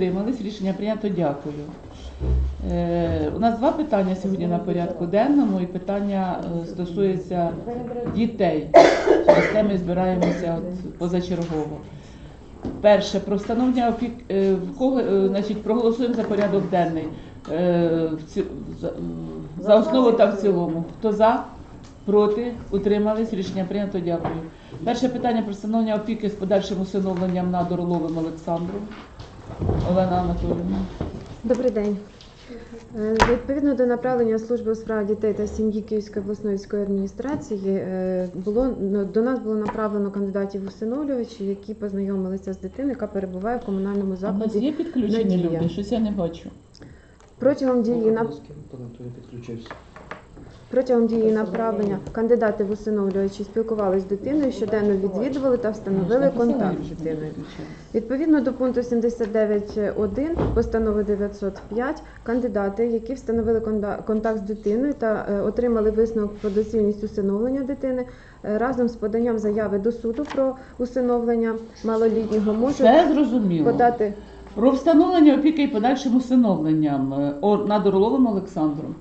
Утримались, рішення прийнято, дякую. Е, у нас два питання сьогодні на порядку денному, і питання е, стосується дітей. Через те ми збираємося от позачергово. Перше, про встановлення опік... е, кого, е, значить, проголосуємо за порядок денний. Е, в ці... за, за основу та в цілому. Хто за? Проти? Утримались? Рішення прийнято, дякую. Перше питання про встановлення опіки з подальшим усиновленням над Орловим Олександром. Олена Анатолійовна. Добрий день. Е, Відповідно до направлення служби у справах дітей та сім'ї Київської обласної військової адміністрації е, було до нас було направлено кандидатів усиновлювачі, які познайомилися з дитиною, яка перебуває в комунальному А у нас є підключені Надія. люди? Щось я не бачу. протягом дії на підключився. Протягом дії направлення кандидати в усиновлювачі спілкувалися з дитиною, щоденно відвідували та встановили контакт з дитиною. Відповідно до пункту 79.1 постанови 905, кандидати, які встановили контакт з дитиною та е, отримали висновок про доцільність усиновлення дитини, е, разом з поданням заяви до суду про усиновлення малолітнього можуть зрозуміло. подати Про встановлення опіки і подальшим усиновленням е, над Орловим Олександром.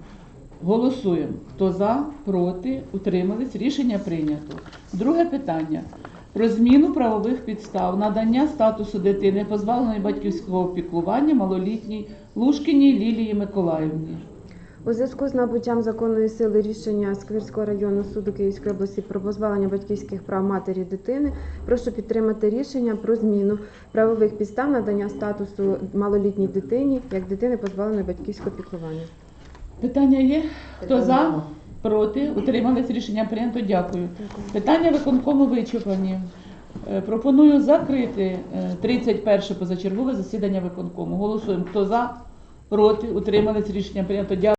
Голосуємо. Хто за, проти, утримались. Рішення прийнято. Друге питання. Про зміну правових підстав надання статусу дитини, позбавленої батьківського опікування малолітній Лушкіній Лілії Миколаївні. у зв'язку з набуттям законної сили рішення Сквирського районного суду Київської області про позбавлення батьківських прав матері дитини. Прошу підтримати рішення про зміну правових підстав надання статусу малолітній дитині як дитини позбавленої батьківського піклування. Питання є? Хто за? Проти? Утримались рішення прийнято. Дякую. Питання виконкому вичерпані. Е, Пропоную закрити е, 31 позачергове засідання виконкому. Голосуємо. Хто за? Проти? Утримались рішення прийнято. Дякую.